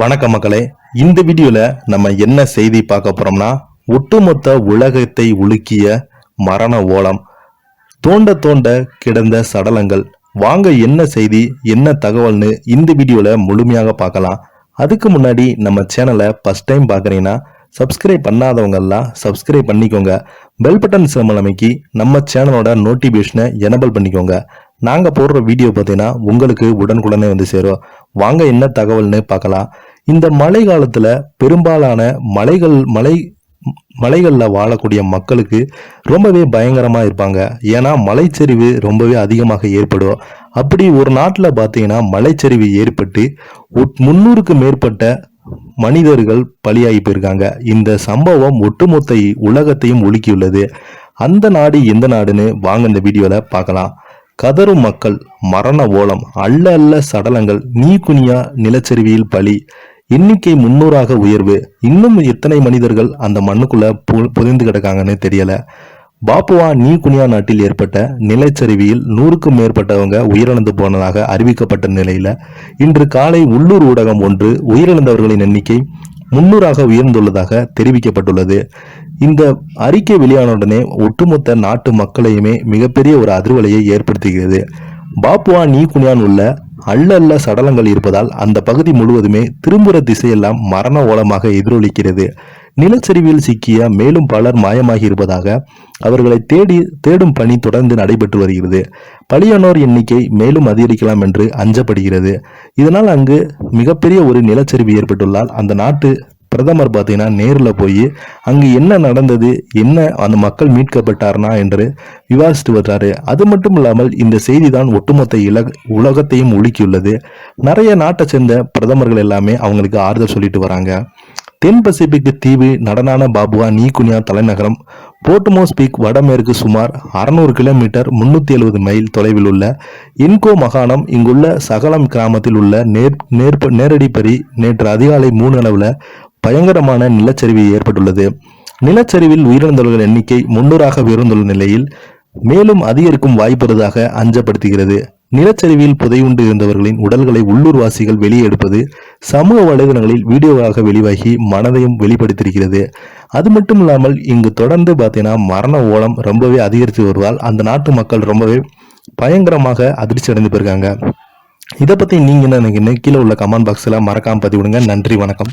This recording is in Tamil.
வணக்கம் மக்களே. இந்த வீடியோல நம்ம என்ன செய்தி பார்க்க போறோம்னா ஒட்டுமொத்த உலகத்தை உலுக்கிய மரண ஓலம் தோண்ட தோண்ட கிடந்த சடலங்கள். வாங்க என்ன செய்தி என்ன தகவல்னு இந்த வீடியோல முழுமையாக பார்க்கலாம். அதுக்கு முன்னாடி நம்ம சேனலை ஃபர்ஸ்ட் டைம் பார்க்குறீங்கன்னா சப்ஸ்கிரைப் பண்ணாதவங்க எல்லாம் சப்ஸ்கிரைப் பண்ணிக்கோங்க. பெல் பட்டன் சிம்பல் நம்ம சேனலோட நோட்டிஃபிகேஷனை எனபிள் பண்ணிக்கோங்க. நாங்கள் போடுற வீடியோ பார்த்தீங்கன்னா உங்களுக்கு உடனுக்குடனே வந்து சேரும். வாங்க என்ன தகவல்னு பார்க்கலாம். இந்த மழை காலத்தில் பெரும்பாலான மலைகள் மலை மலைகளில் வாழக்கூடிய மக்களுக்கு ரொம்பவே பயங்கரமாக இருப்பாங்க. ஏன்னா மலைச்சரிவு ரொம்பவே அதிகமாக ஏற்படும். அப்படி ஒரு நாட்டில் பார்த்தீங்கன்னா மலைச்சரிவு ஏற்பட்டு முன்னூறுக்கு மேற்பட்ட மனிதர்கள் பலியாகி போயிருக்காங்க. இந்த சம்பவம் ஒட்டுமொத்த உலகத்தையும் ஒழுக்கியுள்ளது அந்த நாடு எந்த நாடுன்னு வாங்க இந்த வீடியோவில் பார்க்கலாம். கதரும் மக்கள் மரண ஓலம் அல்ல அல்ல சடலங்கள் நீ குனியா நிலச்சரிவியில் பலி. எண்ணிக்கை முன்னூறாக உயர்வு. இன்னும் எத்தனை மனிதர்கள் அந்த மண்ணுக்குள்ள பு- புதைந்து கிடக்காங்கன்னு தெரியல. பாப்புவா நீ குனியா நாட்டில் ஏற்பட்ட நிலச்சரிவியில் நூறுக்கும் மேற்பட்டவங்க உயிரிழந்து போனதாக அறிவிக்கப்பட்ட நிலையில இன்று காலை உள்ளூர் ஊடகம் ஒன்று உயிரிழந்தவர்களின் எண்ணிக்கை முன்னூறாக உயர்ந்துள்ளதாக தெரிவிக்கப்பட்டுள்ளது. இந்த அறிக்கை வெளியான உடனே ஒட்டுமொத்த நாட்டு மக்களையுமே மிகப்பெரிய ஒரு அதிர்வலையை ஏற்படுத்துகிறது. பாப்புவா நீ குனியான் உள்ள அல்ல அல்ல சடலங்கள் இருப்பதால் அந்த பகுதி முழுவதுமே திரும்புற திசையெல்லாம் மரண ஓலமாக எதிரொலிக்கிறது. நிலச்சரிவில் சிக்கிய மேலும் பலர் மாயமாகி இருப்பதாக அவர்களை தேடி தேடும் பணி தொடர்ந்து நடைபெற்று வருகிறது. பலியானோர் எண்ணிக்கை மேலும் அதிகரிக்கலாம் என்று அஞ்சப்படுகிறது. இதனால் அங்கு மிகப்பெரிய ஒரு நிலச்சரிவு ஏற்பட்டுள்ளால் அந்த நாட்டு பிரதமர் பார்த்தீங்கன்னா நேரில் போய் அங்கு என்ன நடந்தது? என்ன அந்த மக்கள் மீட்கப்பட்டார்னா என்று விவாதித்து வர்றாரு. அது மட்டும் இல்லாமல் இந்த செய்தி தான் ஒட்டுமொத்த இல உலகத்தையும் உலுக்கியுள்ளது. நிறைய நாட்டை சேர்ந்த பிரதமர்கள் எல்லாமே அவங்களுக்கு ஆறுதல் சொல்லிட்டு வராங்க. தென் பசிபிக் தீவு நடனான பாபுவா நீகுனியா தலைநகரம் போர்ட்மோஸ்பிக் வடமேற்கு சுமார் அறுநூறு கிலோமீட்டர் முன்னூற்றி எழுபது மைல் தொலைவில் உள்ள இன்கோ மாகாணம். இங்குள்ள சகலம் கிராமத்தில் உள்ள நேர் நேர்ப நேரடிப்படி நேற்று அதிகாலை மூணு அளவில் பயங்கரமான நிலச்சரிவு ஏற்பட்டுள்ளது. நிலச்சரிவில் உயிரிழந்தவர்கள் எண்ணிக்கை முன்னூறாக உயர்ந்துள்ள நிலையில் மேலும் அதிகரிக்கும் வாய்ப்புள்ளதாக அஞ்சப்படுத்துகிறது. நிலச்சரிவில் புதையுண்டு இருந்தவர்களின் உடல்களை உள்ளூர்வாசிகள் வெளியே எடுப்பது சமூக வலைதளங்களில் வீடியோவாக வெளிவாகி மனதையும் வெளிப்படுத்தியிருக்கிறது. அது மட்டும் இல்லாமல் இங்கு தொடர்ந்து பார்த்தீங்கன்னா மரண ஓலம் ரொம்பவே அதிகரித்து வருவதால் அந்த நாட்டு மக்கள் ரொம்பவே பயங்கரமாக அதிர்ச்சி அடைந்து போயிருக்காங்க. இதை பற்றி நீங்கள் என்ன நினைக்கிறீங்க? கீழே உள்ள கமெண்ட் பாக்ஸில் மறக்காம பதிவிடுங்க. நன்றி வணக்கம்.